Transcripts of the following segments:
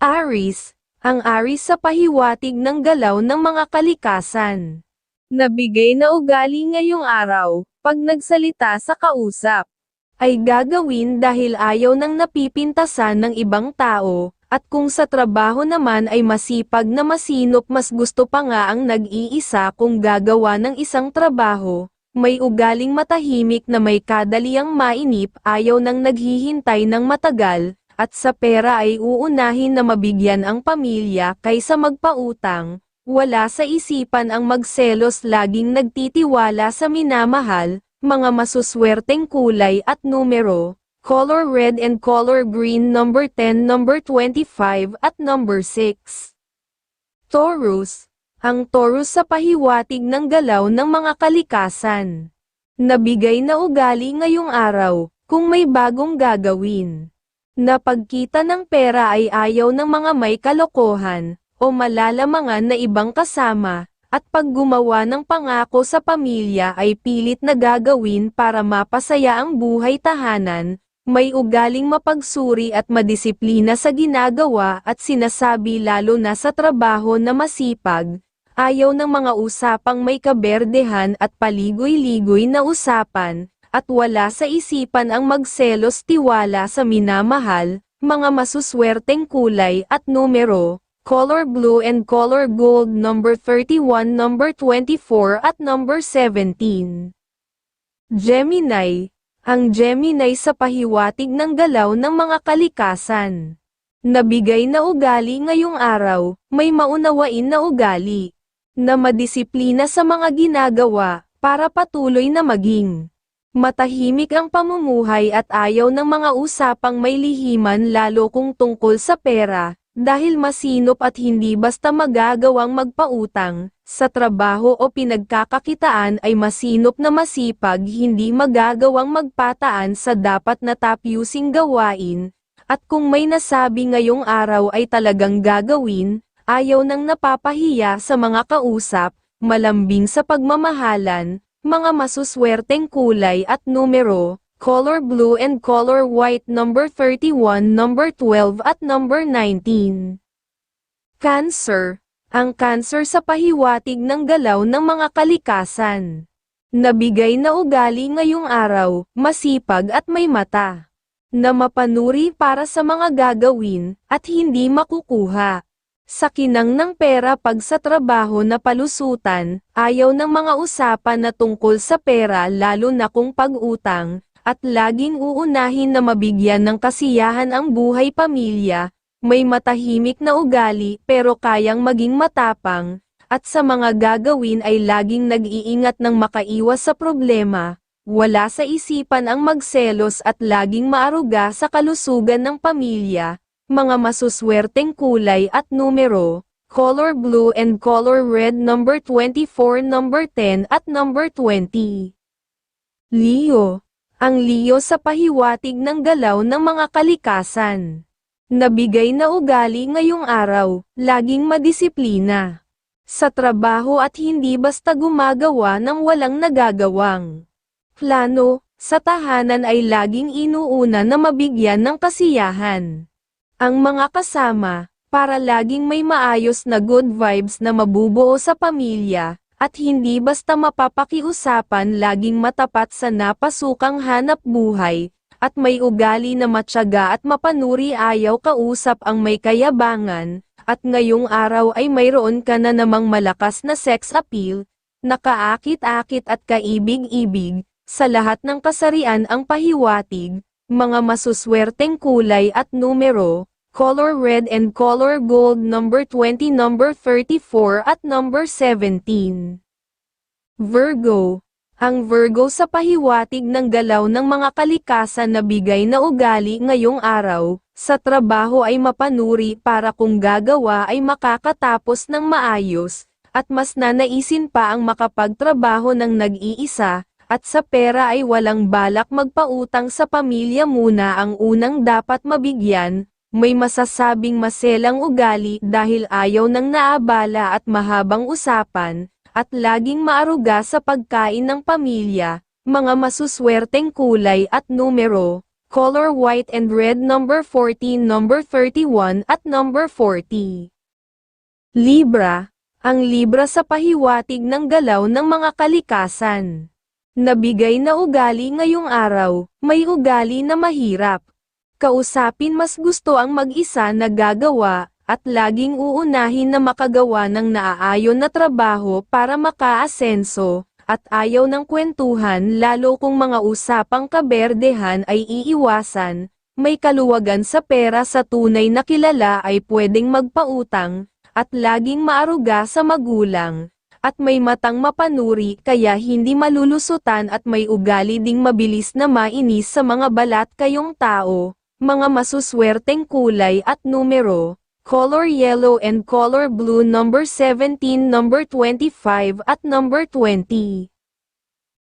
Aris, ang Aris sa pahiwatig ng galaw ng mga kalikasan. Nabigay na ugali ngayong araw, pag nagsalita sa kausap, ay gagawin dahil ayaw ng napipintasan ng ibang tao, at kung sa trabaho naman ay masipag na masinop mas gusto pa nga ang nag-iisa kung gagawa ng isang trabaho, may ugaling matahimik na may kadaliang mainip ayaw ng naghihintay ng matagal, at sa pera ay uunahin na mabigyan ang pamilya kaysa magpautang, wala sa isipan ang magselos laging nagtitiwala sa minamahal, mga masuswerteng kulay at numero, color red and color green number 10 number 25 at number 6. Taurus, ang Taurus sa pahiwatig ng galaw ng mga kalikasan. Nabigay na ugali ngayong araw, kung may bagong gagawin. Napagkita ng pera ay ayaw ng mga may kalokohan, o malalamangan na ibang kasama, at pag gumawa ng pangako sa pamilya ay pilit na gagawin para mapasaya ang buhay tahanan, may ugaling mapagsuri at madisiplina sa ginagawa at sinasabi lalo na sa trabaho na masipag, ayaw ng mga usapang may kaberdehan at paligoy-ligoy na usapan, at wala sa isipan ang magselos tiwala sa minamahal, mga masuswerteng kulay at numero, color blue and color gold number 31 number 24 at number 17. Gemini, ang Gemini sa pahiwatig ng galaw ng mga kalikasan. Nabigay na ugali ngayong araw, may maunawain na ugali, na madisiplina sa mga ginagawa, para patuloy na maging Matahimik ang pamumuhay at ayaw ng mga usapang may lihiman lalo kung tungkol sa pera, dahil masinop at hindi basta magagawang magpautang, sa trabaho o pinagkakakitaan ay masinop na masipag hindi magagawang magpataan sa dapat na tapyusing gawain, at kung may nasabi ngayong araw ay talagang gagawin, ayaw nang napapahiya sa mga kausap, malambing sa pagmamahalan, mga masuswerteng kulay at numero, color blue and color white number 31 number 12 at number 19. Cancer, ang cancer sa pahiwatig ng galaw ng mga kalikasan. Nabigay na ugali ngayong araw, masipag at may mata. Na mapanuri para sa mga gagawin, at hindi makukuha. Sa kinang ng pera pag sa trabaho na palusutan, ayaw ng mga usapan na tungkol sa pera lalo na kung pag-utang, at laging uunahin na mabigyan ng kasiyahan ang buhay pamilya, may matahimik na ugali pero kayang maging matapang, at sa mga gagawin ay laging nag-iingat ng makaiwas sa problema, wala sa isipan ang magselos at laging maaruga sa kalusugan ng pamilya, mga masuswerteng kulay at numero, color blue and color red number 24 number 10 at number 20. Leo, ang Leo sa pahiwatig ng galaw ng mga kalikasan. Nabigay na ugali ngayong araw, laging madisiplina. Sa trabaho at hindi basta gumagawa ng walang nagagawang. Plano, sa tahanan ay laging inuuna na mabigyan ng kasiyahan ang mga kasama, para laging may maayos na good vibes na mabubuo sa pamilya, at hindi basta mapapakiusapan laging matapat sa napasukang hanap buhay, at may ugali na matyaga at mapanuri ayaw kausap ang may kayabangan, at ngayong araw ay mayroon ka na namang malakas na sex appeal, nakaakit-akit at kaibig-ibig, sa lahat ng kasarian ang pahiwatig, mga masuswerteng kulay at numero, color red and color gold number 20 number 34 at number 17. Virgo ang Virgo sa pahiwatig ng galaw ng mga kalikasan na bigay na ugali ngayong araw, sa trabaho ay mapanuri para kung gagawa ay makakatapos ng maayos, at mas nanaisin pa ang makapagtrabaho ng nag-iisa, at sa pera ay walang balak magpautang sa pamilya muna ang unang dapat mabigyan, may masasabing maselang ugali dahil ayaw ng naabala at mahabang usapan, at laging maaruga sa pagkain ng pamilya, mga masuswerteng kulay at numero, color white and red number 14, number 31 at number 40. Libra, ang Libra sa pahiwatig ng galaw ng mga kalikasan. Nabigay na ugali ngayong araw, may ugali na mahirap. Kausapin mas gusto ang mag-isa na gagawa, at laging uunahin na makagawa ng naaayon na trabaho para makaasenso, at ayaw ng kwentuhan lalo kung mga usapang kaberdehan ay iiwasan, may kaluwagan sa pera sa tunay na kilala ay pwedeng magpautang, at laging maaruga sa magulang, at may matang mapanuri kaya hindi malulusutan at may ugali ding mabilis na mainis sa mga balat kayong tao, mga masuswerteng kulay at numero, color yellow and color blue number 17, number 25 at number 20.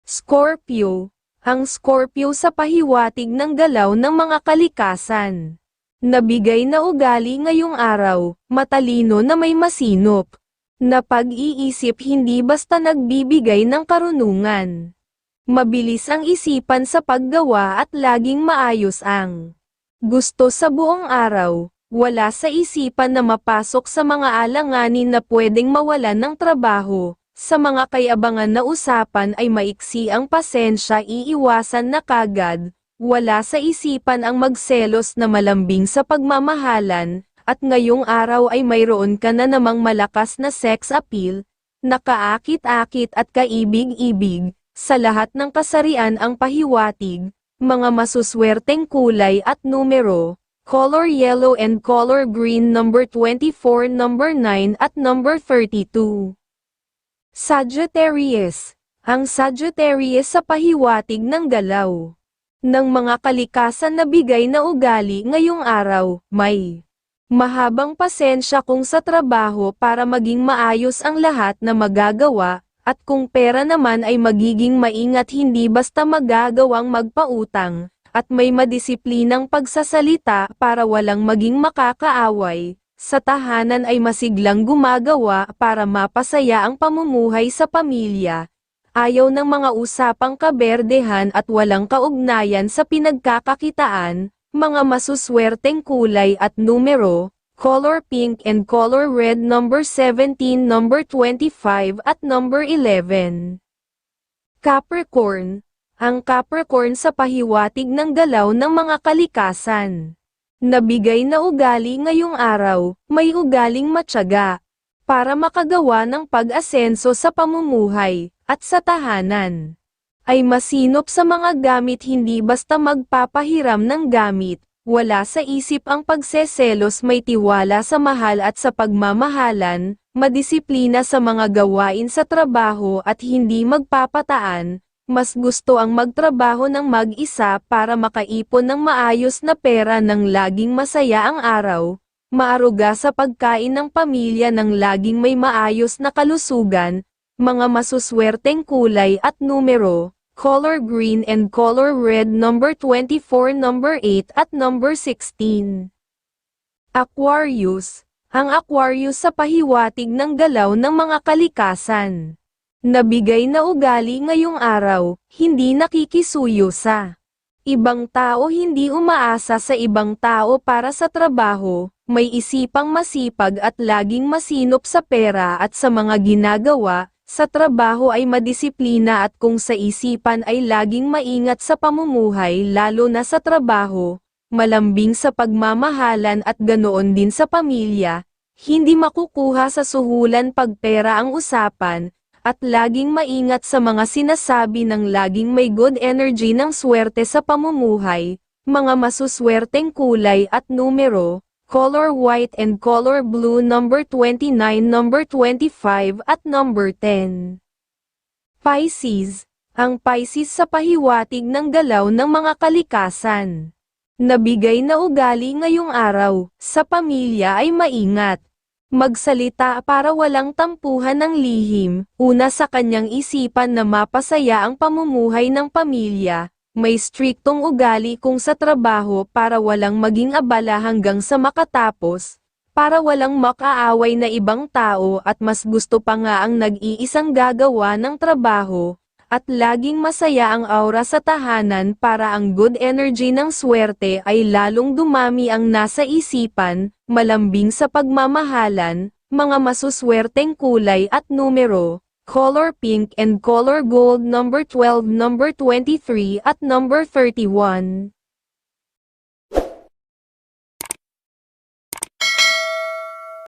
Scorpio, ang Scorpio sa pahiwatig ng galaw ng mga kalikasan. Nabigay na ugali ngayong araw, matalino na may masinop. Na pag-iisip hindi basta nagbibigay ng karunungan. Mabilis ang isipan sa paggawa at laging maayos ang gusto sa buong araw. Wala sa isipan na mapasok sa mga alanganin na pwedeng mawalan ng trabaho. Sa mga kayabangan na usapan ay maiksi ang pasensya iiwasan na kagad, wala sa isipan ang magselos na malambing sa pagmamahalan, at ngayong araw ay mayroon ka na namang malakas na sex appeal, nakaakit-akit at kaibig-ibig, sa lahat ng kasarian ang pahiwatig, mga masuswerteng kulay at numero, color yellow and color green number 24, number 9 at number 32. Sagittarius, ang Sagittarius sa pahiwatig ng galaw ng mga kalikasan na bigay na ugali ngayong araw, may mahabang pasensya kung sa trabaho para maging maayos ang lahat na magagawa, at kung pera naman ay magiging maingat hindi basta magagawang magpautang, at may madisiplinang pagsasalita para walang maging makakaaway, sa tahanan ay masiglang gumagawa para mapasaya ang pamumuhay sa pamilya, ayaw ng mga usapang kaberdehan at walang kaugnayan sa pinagkakakitaan, mga masuswerteng kulay at numero, color pink and color red number 17, number 25 at number 11. Capricorn, ang Capricorn sa pahiwatig ng galaw ng mga kalikasan. Nabigay na ugali ngayong araw, may ugaling matyaga, para makagawa ng pag-asenso sa pamumuhay, at sa tahanan. Ay masinop sa mga gamit hindi basta magpapahiram ng gamit, wala sa isip ang pagseselos may tiwala sa mahal at sa pagmamahalan, madisiplina sa mga gawain sa trabaho at hindi magpapataan, mas gusto ang magtrabaho ng mag-isa para makaipon ng maayos na pera ng laging masaya ang araw, maaruga sa pagkain ng pamilya ng laging may maayos na kalusugan, mga masuswerteng kulay at numero, color green and color red number 24, number 8 at number 16. Aquarius, ang Aquarius sa pahiwatig ng galaw ng mga kalikasan. Nabigay na ugali ngayong araw, hindi nakikisuyo sa ibang tao hindi umaasa sa ibang tao para sa trabaho, may isipang masipag at laging masinop sa pera at sa mga ginagawa, sa trabaho ay madisiplina at kung sa isipan ay laging maingat sa pamumuhay lalo na sa trabaho, malambing sa pagmamahalan at ganoon din sa pamilya, hindi makukuha sa suhulan pag pera ang usapan, at laging maingat sa mga sinasabi ng laging may good energy ng swerte sa pamumuhay, mga masuswerteng kulay at numero, color white and color blue number 29, number 25 at number 10. Pisces, ang Pisces sa pahiwatig ng galaw ng mga kalikasan. Nabigay na ugali ngayong araw, sa pamilya ay maingat, Magsalita para walang tampuhan ng lihim, una sa kanyang isipan na mapasaya ang pamumuhay ng pamilya, may striktong ugali kung sa trabaho para walang maging abala hanggang sa makatapos, para walang makaaway na ibang tao at mas gusto pa nga ang nag-iisang gagawa ng trabaho, at laging masaya ang aura sa tahanan para ang good energy ng swerte ay lalong dumami ang nasa isipan, malambing sa pagmamahalan, mga masuswerteng kulay at numero, color pink and color gold number 12, number 23 at number 31.